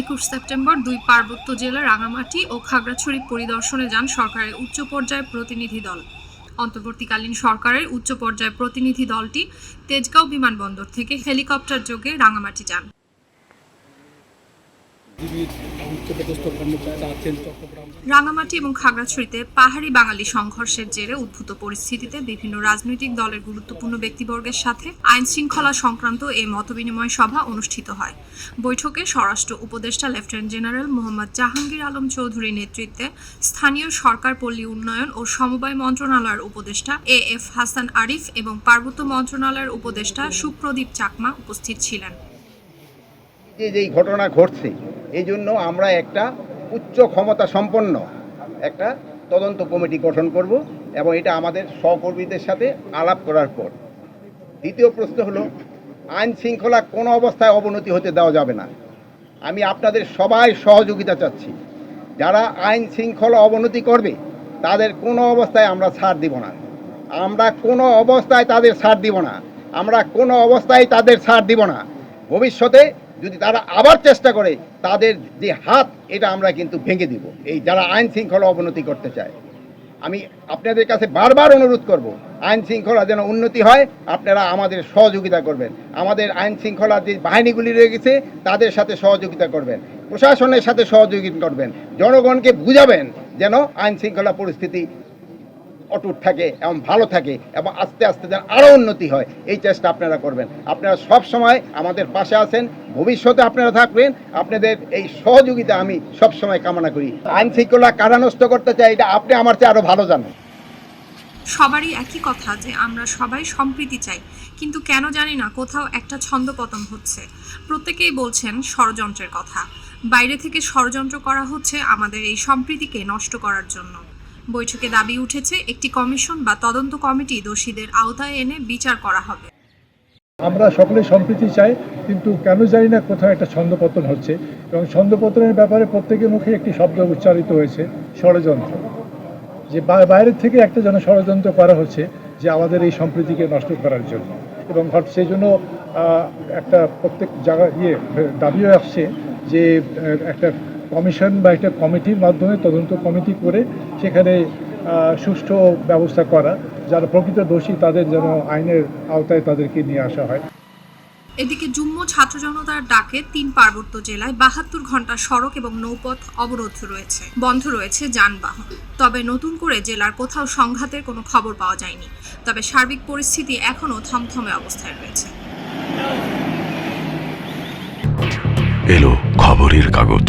একুশ সেপ্টেম্বর দুই পার্বত্য জেলা রাঙামাটি ও খাগড়াছড়ি পরিদর্শনে যান সরকারের উচ্চ পর্যায়ের প্রতিনিধি দল। অন্তর্বর্তীকালীন সরকারের উচ্চ পর্যায়ের প্রতিনিধি দলটি তেজগাঁও বিমানবন্দর থেকে হেলিকপ্টার যোগে রাঙামাটি যান। রাঙামাটি এবং খাগড়াছড়িতে পাহাড়ি বাঙালি সংঘর্ষের জেরে উদ্ভূত পরিস্থিতিতে বিভিন্ন রাজনৈতিক দলের গুরুত্বপূর্ণ ব্যক্তিবর্গের সাথে আইন শৃঙ্খলা সংক্রান্ত এই মতবিনিময় সভা অনুষ্ঠিত হয়। বৈঠকে স্বরাষ্ট্র উপদেষ্টা লেফটেন্যান্ট জেনারেল মোহাম্মদ জাহাঙ্গীর আলম চৌধুরীর নেতৃত্বে স্থানীয় সরকার পল্লী উন্নয়ন ও সমবায় মন্ত্রণালয়ের উপদেষ্টা এ এফ হাসান আরিফ এবং পার্বত্য মন্ত্রণালয়ের উপদেষ্টা সুপ্রদীপ চাকমা উপস্থিত ছিলেন। যে ঘটনা ঘটছে এই জন্য আমরা একটা উচ্চ ক্ষমতা সম্পন্ন একটা তদন্ত কমিটি গঠন করব এবং এটা আমাদের সহকর্মীদের সাথে আলাপ করার পর। দ্বিতীয় প্রশ্ন হলো, আইন শৃঙ্খলা কোনো অবস্থায় অবনতি হতে দেওয়া যাবে না? আমি আপনাদের সবাই সহযোগিতা চাচ্ছি। যারা আইন শৃঙ্খলা অবনতি করবে, তাদের কোনো অবস্থায় আমরা ছাড় দিব না। আমরা কোনো অবস্থায় তাদের ছাড় দিব না। আমরা কোনো অবস্থায় তাদের ছাড় দিব না। ভবিষ্যতে যদি তারা আবার চেষ্টা করে, তাদের যে হাত, এটা আমরা কিন্তু ভেঙে দিব। এই যারা আইন শৃঙ্খলা অবনতি করতে চায়। আমি আপনাদের কাছে বারবার অনুরোধ করব, আইন শৃঙ্খলা যেন উন্নতি হয়, আপনারা আমাদের সহযোগিতা করবেন। আমাদের আইন শৃঙ্খলার যে বাহিনীগুলি রয়ে গেছে তাদের সাথে সহযোগিতা করবেন। প্রশাসনের সাথে সহযোগিতা করবেন। জনগণকে বুঝাবেন যেন আইন শৃঙ্খলা পরিস্থিতি অটুট থাকে এবং ভালো থাকে এবং আস্তে আস্তে যেন আরও উন্নতি হয়। এই চেষ্টা আপনারা করবেন। আপনারা সব সময় আমাদের পাশে আছেন। ভবিষ্যতে আপনারা থাকবেন। আপনাদের এই সহযোগিতা আমি সব সময় কামনা করি। আইন শৃঙ্খলা কারা নষ্ট করতে চাই, এটা আপনি আমার চেয়ে আরও ভালো জানেন। সবারই একই কথা যে আমরা সবাই সম্প্রীতি চাই। কিন্তু কেন জানি না কোথাও একটা ছন্দপতন হচ্ছে। প্রত্যেকেই বলছেন ষড়যন্ত্রের কথা। বাইরে থেকে ষড়যন্ত্র করা হচ্ছে আমাদের এই সম্প্রীতিকে নষ্ট করার জন্য। বৈঠকে দাবি উঠেছে, একটি কমিশন বা তদন্ত কমিটি দোষীদের আওতায় এনে বিচার করা হবে। আমরা সকলে সম্প্রীতি চাই, কিন্তু কেন জানি না কোথাও একটা ছন্দপতন হচ্ছে এবং ছন্দপতনের ব্যাপারে প্রত্যেকের মুখে একটি শব্দ উচ্চারিত হয়েছে, ষড়যন্ত্র। যে বাইরের থেকে একটা যেন ষড়যন্ত্র করা হচ্ছে যে আমাদের এই সম্প্রীতিকে নষ্ট করার জন্য। এবং সেই জন্য একটা প্রত্যেক জায়গা ইয়ে দাবিও আসছে যে একটা কমিশন বা একটা কমিটির মাধ্যমে তদন্ত কমিটি করে সেখানে সুষ্ঠু ব্যবস্থা করা যারা প্রকৃত দোষী তাদের যেন আইনের আওতায় তাদেরকে নিয়ে আসা হয়। এদিকে যুগ্ম ছাত্র জনতার ডাকে তিন পার্বত্য জেলায় বাহাত্তর ঘণ্টা সড়ক এবং নৌপথ অবরোধ রয়েছে বন্ধ রয়েছে যানবাহন। তবে নতুন করে জেলার কোথাও সংঘাতের কোনো খবর পাওয়া যায়নি। তবে সার্বিক পরিস্থিতি এখনও থমথমে অবস্থায় রয়েছে। এলো খবরের কাগজ।